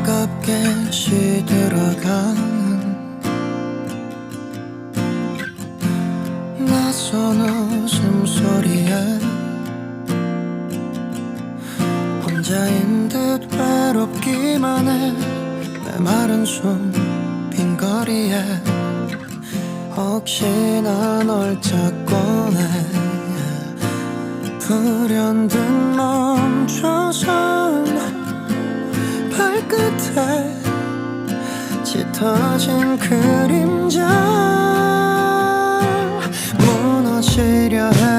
차갑게 시들어가는 낯선 웃음소리에 혼자인 듯 외롭기만 해. 메마른 숨빈 거리에. 혹시나 널 찾곤 해 불현듯 멈춰선 발 끝에 짙어진 그림자 무너지려 해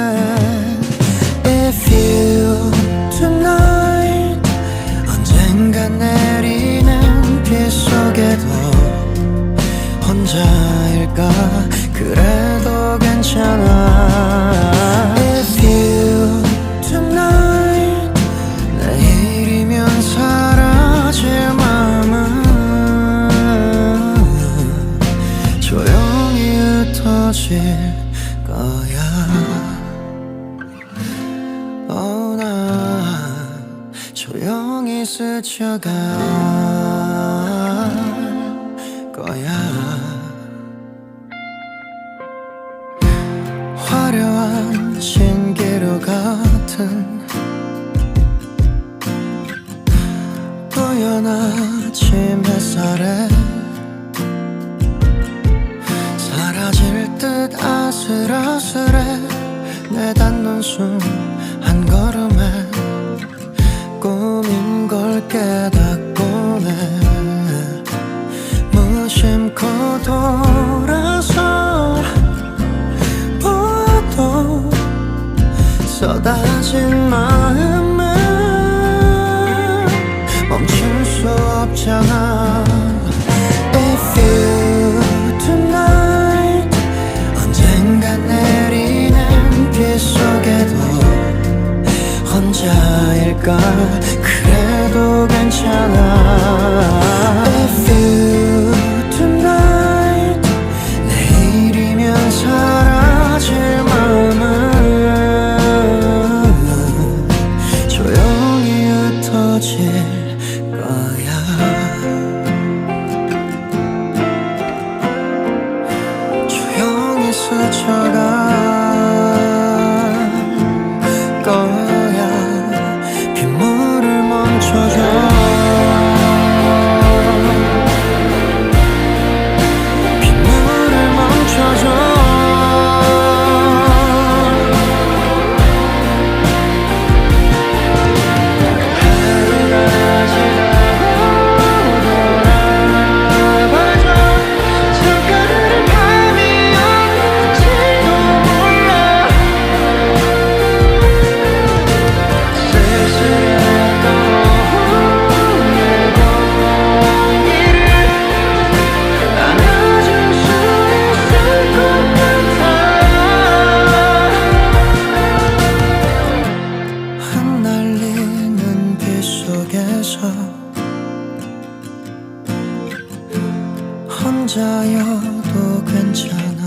흩어질 거야. 어, 나 조용히 스쳐갈 거야. 화려한 신기루 같은 뿌연 아침 햇살에 아슬아슬해 내 닿는 숨 혼자일까 그래도 괜찮아. If you tonight 내일이면 사라질 마음은 조용히 흩어질 거야. 조용히 스쳐갈 거야 下有多更强